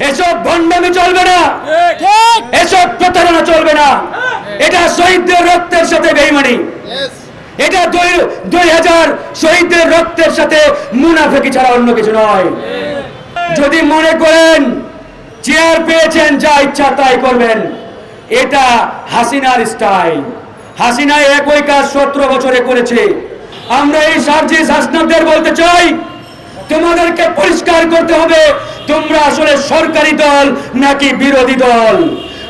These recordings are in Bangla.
এসব ভণ্ডামি চলবে না। এসব প্রতারণা চলবে না। এটা শহীদদের রক্তের সাথে বেইমানি। এটা দুই দুই হাজার শহীদদের রক্তের সাথে মুনাফেকি ছাড়া অন্য কিছু নয়। যদি মনে করেন চেয়ার পেয়েছেন যা ইচ্ছা তাই করবেন। এটা হাসিনার স্টাইল। হাসিনা একই কাজ সতেরো বছরে করেছে। আমরা এই সার্জিস হাসনাদের বলতে চাই তোমাদেরকে পরিষ্কার করতে হবে, তোমরা আসলে সরকারি দল নাকি বিরোধী দল?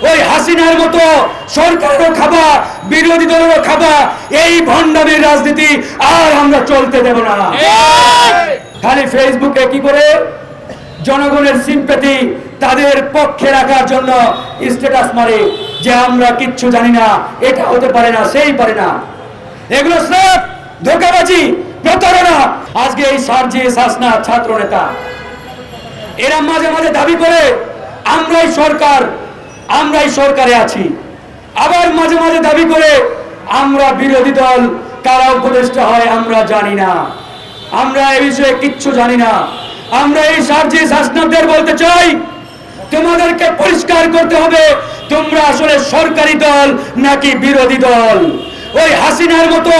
ওই হাসিনার মতো সরকারও খাবা, বিরোধী দলেরও খাবা, এই ভণ্ডামির রাজনীতি আর আমরা চলতে দেব না। খালি ফেসবুকে কি করে? জনগণের সিম্পেথি তাদের পক্ষে রাখার জন্য স্ট্যাটাস মারে, যে আমরা কিচ্ছু জানি না, এটা হতে পারে না, সেই পারে না। এগুলো সব ধোকাবাজি। প্রতারণা। আজকে এই সার্জি শাসনা ছাত্র নেতা। এরা মাঝে মাঝে দাবি করে, আমরাই সরকার, আমরাই সরকারে আছি। আবার মাঝে মাঝে দাবি করে, আমরা বিরোধী দল, কারা উপদেষ্টা হয় আমরা জানি না। আমরা এই বিষয়ে কিচ্ছু জানি না। আমরা এই সার্জি শাসনদের বলতে চাই, তোমাদেরকে পরিষ্কার করতে হবে, তোমরা আসলে সরকারি দল নাকি বিরোধী দল? ওই হাসিনার মতো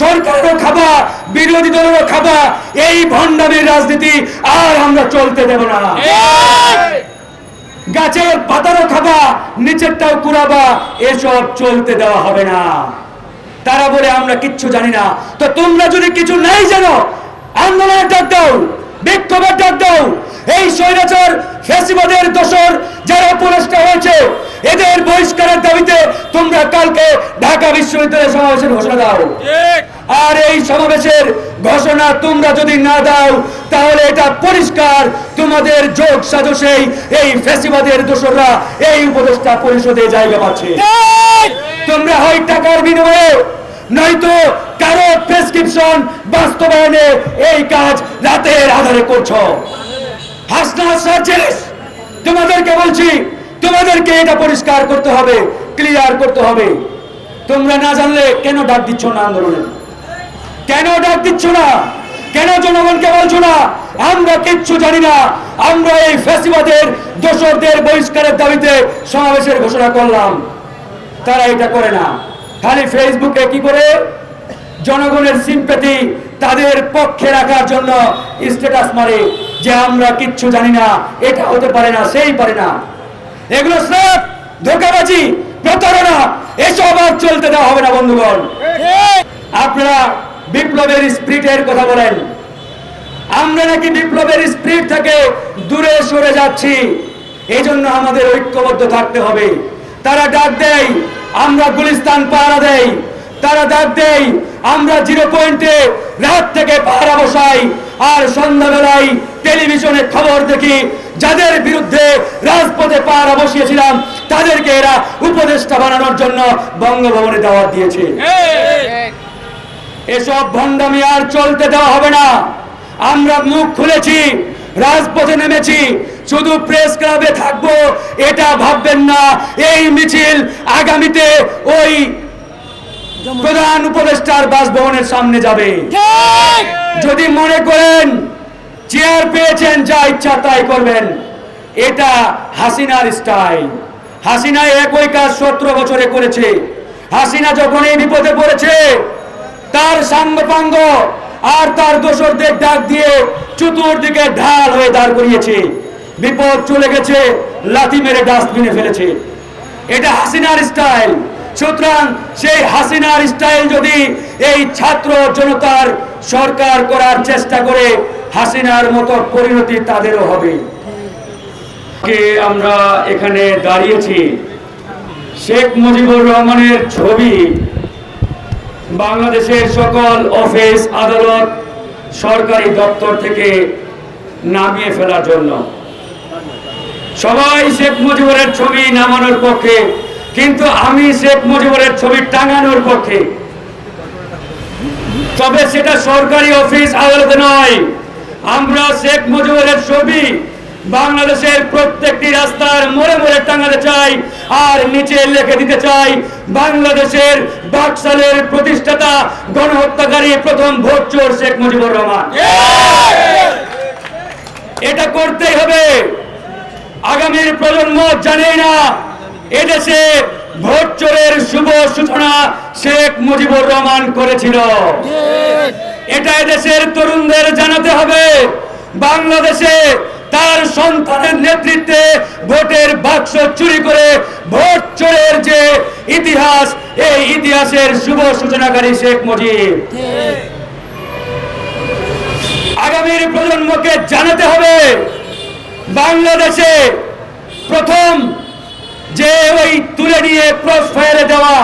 সরকারও খাবা বিরোধী দলেরও খাবা এই ভণ্ডামির রাজনীতি আর আমরা চলতে দেব না। গাছের পাতারও খাবা নিচেরটাও কুড়াবা এসব চলতে দেওয়া হবে না। তারা বলে আমরা কিচ্ছু জানি না। তো তোমরা যদি কিছু নাই জানো আন্দোলনের ডাক দাও বিক্ষোভের ডাক দাও এই স্বৈরাচার ফেসিবাদের দোষর যারা উপদেষ্টা হয়েছে এদের বহিষ্কারের দাবিতে তোমরা কালকে ঢাকা বিশ্ববিদ্যালয় সমাবেশের ঘোষণা দাও। আর এই সমাবেশের ঘোষণা তোমরা যদি না দাও তাহলে এটা পরিষ্কার তোমাদের যোগ সাজসেই এই ফেসিবাদের দোসররা এই উপদেষ্টা পরিষদে জায়গা পাচ্ছে। তোমরা হয় টাকার বিনিময়ে নয়তো কারও প্রেসক্রিপশন বাস্তবায়নে এই কাজ রাতের আধারে করছ। তোমাদেরকে বলছি, তোমাদেরকে এটা পরিষ্কার করতে হবে, ক্লিয়ার করতে হবে। তোমরা না জানলে কেন ডাক দিচ্ছ না আন্দোলনে? কেন ডাক দিচ্ছ না? কেন জনগণকে বলছো না? আমরা কিচ্ছু জানি না। আমরা এই ফ্যাসিবাদের দোসরদের বহিষ্কারের দাবিতে সমাবেশের ঘোষণা করলাম। তারা এটা করে না। খালি ফেসবুকে কি করে? জনগণের সিম্পেথি তাদের পক্ষে রাখার জন্য স্ট্যাটাস মারে, যে আমরা কিচ্ছু জানি না, এটা হতে পারে না, সেই পারে না। এগুলো সব ধোকাবাজি, প্রতারণা, এসব আর চলতে দেওয়া হবে না, বন্ধুগণ। আপনারা বিপ্লবের স্পিরিটের কথা বলেন। আমরা নাকি বিপ্লবের স্পিরিট থেকে দূরে সরে যাচ্ছি। এই জন্য আমাদের ঐক্যবদ্ধ থাকতে হবে। তারা ডাক দেয়, আমরা গুলিস্তান পাহারা দেই। তারা ডাক দেয় আমরা জিরো পয়েন্টে রাত থেকে পাহারা বসাই আর সন্ধ্যাবেলায় টেলিভিশনে খবর দেখি যাদের বিরুদ্ধে রাজপথে পাহারা বসিয়েছিলাম তাদেরকে এরা উপদেষ্টা বানানোর জন্য বঙ্গভবনে দাওয়াত দিয়েছে। এসব ভণ্ডামি আর চলতে দেওয়া হবে না। আমরা মুখ খুলেছি রাজপথে নেমেছি শুধু প্রেস ক্লাবে থাকব এটা ভাববেন না। এই মিছিল আগামীতে ওই প্রধান উপদেষ্টার বাসভবনের সামনে যাবে। যদি মনে করেন চেয়ার পেয়েছেন যা ইচ্ছা তাই করবেন। এটা হাসিনার স্টাইল হাসিনা একই কাজ সতেরো বছরে করেছে। হাসিনা যখন এই বিপদে পড়েছে তার সাঙ্গপাঙ্গ আর তার দোসরদের ডাক দিয়ে চতুর্দিকে ঢাল হয়ে দাঁড় করিয়েছে। বিপদ চলে গেছে লাথি মেরে ডাস্টবিনে ফেলেছে। এটা হাসিনার স্টাইল সুতরাং সেই হাসিনার স্টাইল যদি এই ছাত্র জনতার সরকার করার চেষ্টা করে, হাসিনার মতো পরিণতি তাদেরও হবে। আমরা এখানে দাঁড়িয়েছি? শেখ মুজিবুর রহমানের ছবি। বাংলাদেশের সকল অফিস, আদালত, সরকারি দপ্তর থেকে নামিয়ে ফেলার জন্য। সবাই শেখ মুজিবুরের ছবি নামানোর পক্ষে কিন্তু আমি শেখ মুজিবুরের ছবি টাঙানোর পক্ষে। তবে সেটা সরকারি অফিস আদালতে নয়। আমরা শেখ মুজিবুরের ছবি বাংলাদেশের প্রত্যেকটি রাস্তার মোড়ে মোড়ে টাঙাতে চাই আর নিচে লিখে দিতে চাই, বাংলাদেশের বাকশালের প্রতিষ্ঠাতা, গণহত্যাকারী প্রথম ভোট চোর শেখ মুজিবুর রহমান। এটা করতেই হবে। আগামীর প্রজন্ম জানেই না এদেশে ভোট চোরের শুভ সূচনা শেখ মুজিবুর রহমান করেছিল। এটা এদেশের তরুণদের জানাতে হবে। বাংলাদেশে তার সন্তানের নেতৃত্বে ভোটের বাক্স চুরি করে ভোট চোরের যে ইতিহাস, এই ইতিহাসের শুভ সূচনাকারী শেখ মুজিব। আগামীর প্রজন্মকে জানাতে হবে, বাংলাদেশে প্রথম যে ওই তুলে নিয়ে ক্রস ফায়ারে দেওয়া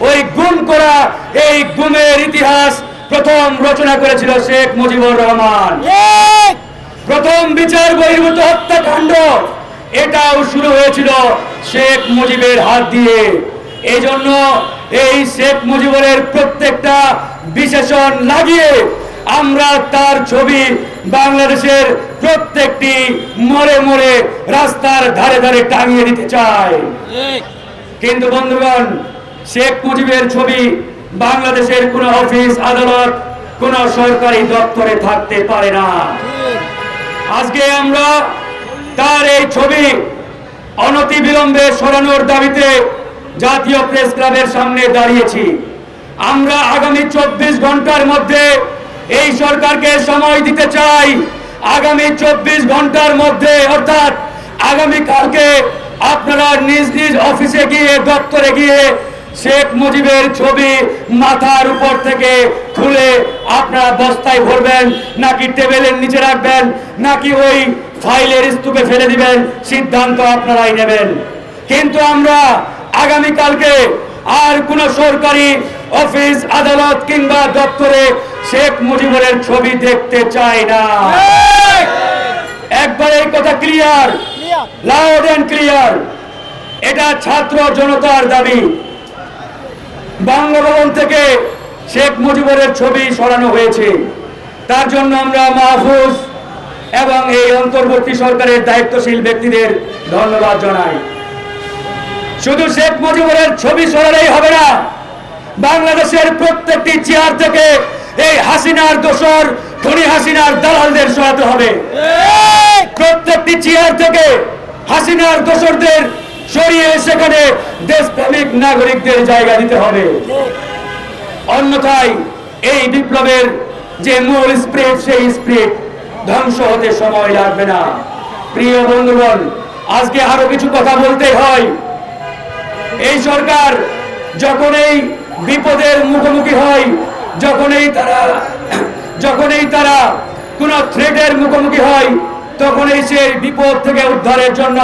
ওই গুম করা এই গুমের ইতিহাস প্রথম রচনা করেছিল শেখ মুজিবুর রহমান। প্রথম বিচার বহির্ভূত হত্যাকাণ্ড এটাও শুরু হয়েছিল শেখ মুজিবের হাত দিয়ে। এই জন্য এই শেখ মুজিবুরের প্রত্যেকটা বিশেষণ লাগিয়ে আমরা তার ছবি বাংলাদেশের প্রত্যেকটি মোড়ে মোড়ে রাস্তার ধারে ধারে টাঙিয়ে দিতে চাই। কিন্তু বন্ধুগণ, শেখ মুজিবের ছবি বাংলাদেশের কোনো অফিস, আদালত, কোন সরকারি দপ্তরে থাকতে পারে না। আজকে আমরা তার এই ছবি অনতি বিলম্বে সরানোর দাবিতে জাতীয় প্রেস ক্লাবের সামনে দাঁড়িয়েছি। আমরা আগামী চব্বিশ ঘণ্টার মধ্যে এই সরকারকে সময় দিতে চাই। আগামী চব্বিশ ঘণ্টার মধ্যে, অর্থাৎ আগামী কালকে আপনারা নিজ নিজ অফিসে গিয়ে, দপ্তরে গিয়ে শেখ মুজিবের ছবি মাথার উপর থেকে খুলে আপনারা বস্তায় ভরবেন, নাকি টেবিলের নিচে রাখবেন, নাকি ওই ফাইলের স্তূপে ফেলে দিবেন, সিদ্ধান্ত আপনারাই নেবেন। কিন্তু আমরা আগামী কালকে আর কোন সরকারি অফিস, আদালত কিংবা দপ্তরে শেখ মুজিবের ছবি দেখতে চাই না। একবার এই কথা ক্লিয়ার লাউড এন্ড ক্লিয়ার এটা ছাত্র জনতার দাবি। বঙ্গভবন থেকে শেখ মুজিবুরের ছবি সরানো হয়েছে। তার জন্য আমরা মাহফুজ এবং এই অন্তর্বর্তী সরকারের দায়িত্বশীল ব্যক্তিদের ধন্যবাদ জানাই। শুধু শেখ মুজিবুরের ছবি সরালেই হবে না, বাংলাদেশের প্রত্যেকটি চেয়ার থেকে এই হাসিনার দোসর ধনী হাসিনার দালালদের সরাতে হবে। প্রত্যেকটি চেয়ার থেকে হাসিনার দোসরদের সরিয়ে সেখানে দেশপ্রেমিক নাগরিকদের জায়গা দিতে হবে। অন্যথায় এই বিপ্লবের যে মূল স্প্রিট সেই স্প্রিট ধ্বংস হতে সময় লাগবে না। প্রিয় বন্ধুগণ আজকে আরও কিছু কথা বলতে হয়। এই সরকার যখন এই বিপদের মুখোমুখি হয় যখনই তারা যখনই তারা কোন থ্রেটের মুখোমুখি হয়, তখনই সে বিপদ থেকে উদ্ধারের জন্য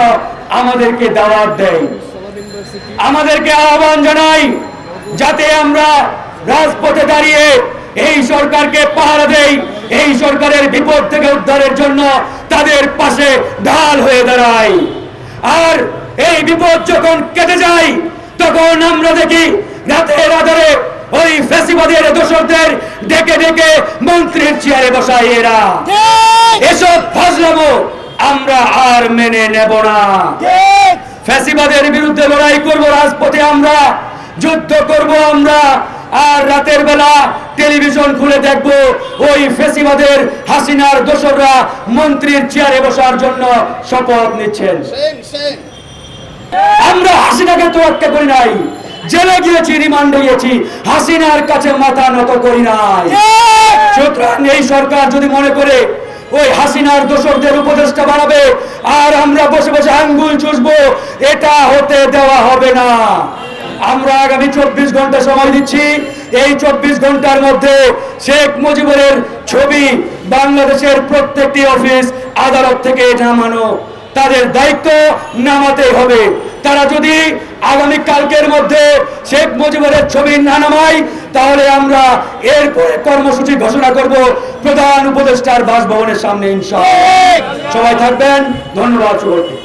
আমাদেরকে দাওয়াত দেয়। আমাদেরকে আহ্বান জানাই, যাতে আমরা রাজপথে দাঁড়িয়ে এই সরকারকে পাহারা দেই, এই সরকারের বিপদ থেকে উদ্ধারের জন্য তাদের পাশে ঢাল হয়ে দাঁড়াই। আর এই বিপদ যখন কেটে যায়, তখন আমরা দেখি রাতের আধারে দোষরদের ডেকে ডেকে মন্ত্রীর চেয়ারে বসায় এরা। এসব ফাজলামো আমরা আর মেনে নেব না। ফ্যাসিবাদের বিরুদ্ধে লড়াই করব রাজপথে আমরা যুদ্ধ করব আমরা আর রাতের বেলা টেলিভিশন খুলে দেখব ওই ফেসিবাদের হাসিনার দোসররা মন্ত্রীর চেয়ারে বসার জন্য শপথ নিচ্ছেন। আমরা হাসিনাকে তোয়াক্কা করি নাই। জেলে গিয়েছি, রিমান্ডে গিয়েছি। হাসিনার কাছে মাথা নত করি নাই। সুতরাং এই সরকার যদি মনে করে ওই হাসিনার দোসরদের উপদেষ্টা বাড়াবে আর আমরা বসে বসে আঙ্গুল চুষবো, এটা হতে দেওয়া হবে না। আমরা আগামী চব্বিশ ঘণ্টা সময় দিচ্ছি। এই চব্বিশ ঘণ্টার মধ্যে শেখ মুজিবুরের ছবি বাংলাদেশের প্রত্যেকটি অফিস আদালত থেকে নামানো। তাদের দায়িত্ব নামাতেই হবে। তারা যদি আগামী কালকের মধ্যে শেখ মুজিবের ছবি না নামাই তাহলে আমরা এরপরে কর্মসূচি ঘোষণা করব প্রধান উপদেষ্টার বাসভবনের সামনে ইনশাআল্লাহ। সবাই থাকবেন। ধন্যবাদ সকলকে।